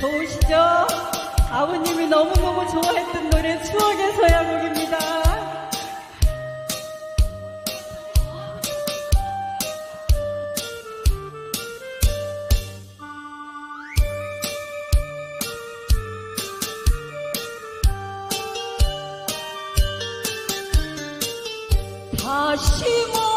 좋으시죠? 아버님이 너무너무 좋아했던 노래 추억의 서야곡입니다. 다시 모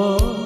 amor.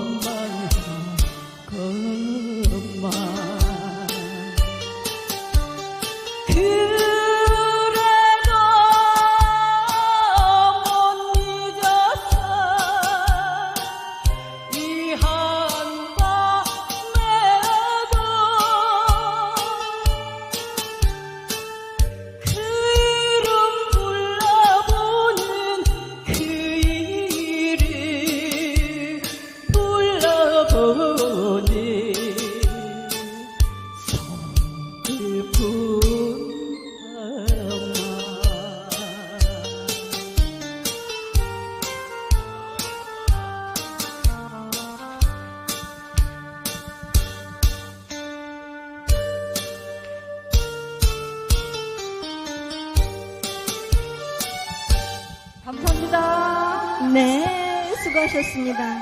감사합니다. 네, 수고하셨습니다.